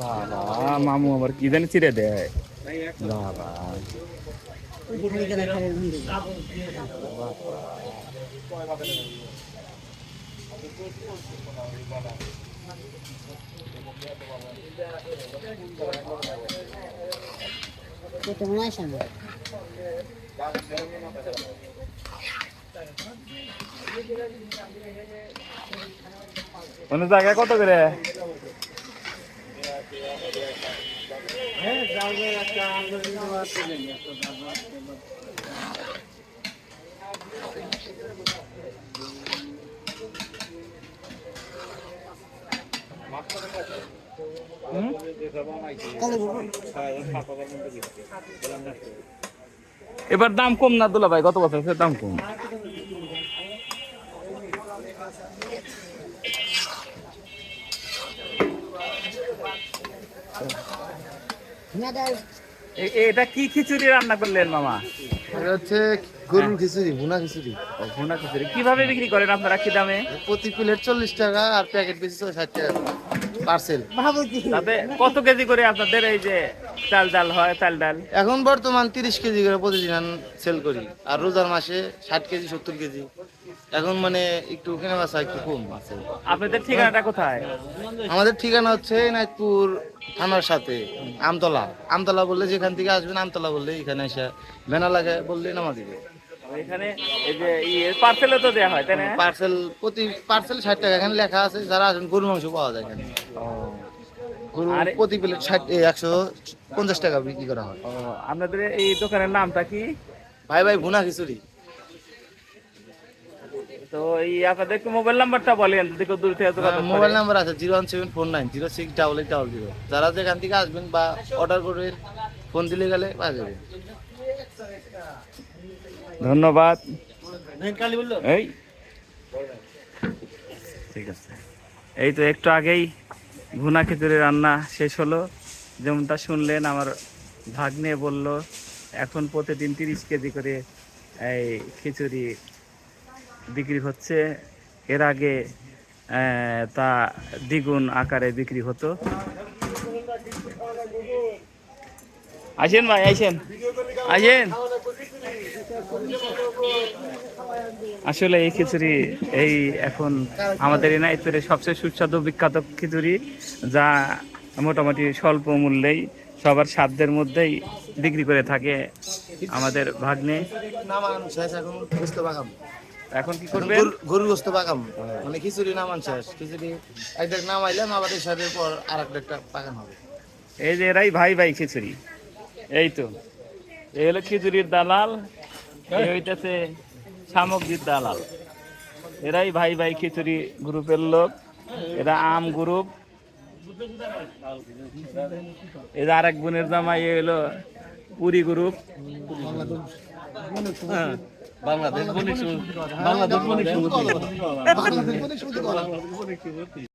বাবা মামু আমার কি জানি চিড়ে দেয়। বাবা। এটা মনে হয় সামনে অন্য জায়গায় কত করে এবার দাম কম না দুলা ভাই গত বছর দাম কম। এটা কি খিচুড়ি রান্না করলেন মামা? এটা হচ্ছে গরুর খিচুড়ি ভুনা খিচুড়ি। ভুনা খিচুড়ি। কীভাবে বিক্রি করেন আপনারা কি দামে? প্রতি প্লেট চল্লিশ টাকা আর প্যাকেট বেশি ষাট টাকা। পার্সেল। তাতে কত কেজি করে আপনাদের এই যে চাল ডাল হয় চাল ডাল? এখন বর্তমান তিরিশ কেজি করে প্রতিদিন সেল করি। আর রোজার মাসে ষাট কেজি সত্তর কেজি। এখন মানে একটু কেনা বেচা একটু কম আছে। আপনাদের ঠিকানাটা কোথায়? আমাদের ঠিকানা হচ্ছে নাইতপুর থানার সাথে আমতলা। আমতলা বললে যেখান থেকে আসবেন আমতলা বললে এখানে এসে ভেনা লাগে বললে নামা দিবে। এখানে এই যে তো দেওয়া হয় তাই না? পার্সেল প্রতি পার্সেল ষাট টাকা। এখানে লেখা আছে যারা গরু মাংস পাওয়া যায় এখানে। গরু প্রতি প্লেট ষাট একশো পঞ্চাশ টাকা বিক্রি করা হয়। আপনাদের এই দোকানের নামটা কি? ভাই ভাই ভুনা খিচুড়ি। তো এই আপনাদের মোবাইল নাম্বারটা বলেন যদি কেউ দূর থেকে মোবাইল নাম্বার আছে zero one seven four nine zero six double eight double zero. যারা যেখান থেকে আসবেন বা অর্ডার করবেন ফোন দিলে গেলে পাওয়া যাবে। ধন্যবাদ। এই। ঠিক আছে। এই তো একটু আগেই ভুনা খিচুড়ি রান্না শেষ হলো। যেমনটা শুনলেন, আমার ভাগ্নে বলল, এখন প্রতিদিন তিরিশ কেজি করে এই খিচুড়ি বিক্রি হচ্ছে। এর আগে তা দ্বিগুণ আকারে বিক্রি হতো। আসেন ভাই আসেন আসেন আসলে এই খিচুড়ি এই এখন আমাদের এনাইতপুরে সবচেয়ে সুস্বাদু বিখ্যাত খিচুড়ি যা মোটামুটি স্বল্প মূল্যেই সবার সাধ্যের মধ্যেই বিক্রি করে থাকে আমাদের ভাগ্নে। এখন কি করবেন? গরু- গরুর গোস্ত পাকাম মানে খিচুড়ি নামান শেষ। খিচুড়ি একটা নামাইলাম আবার সাথে পর আর একটা পাকান হবে। এই যে এরাই ভাই ভাই খিচুড়ি। এই তো এই হলো খিচুড়ির দালাল এই হইতেছে সামগ্রীর দালাল। এরাই ভাই ভাই খিচুড়ি গ্রুপের লোক এরা আম গ্রুপ। এরা আরেক বোনের জামাই হলো পুরি গ্রুপ। হ্যাঁ, বাংলাদেশ বাংলাদেশ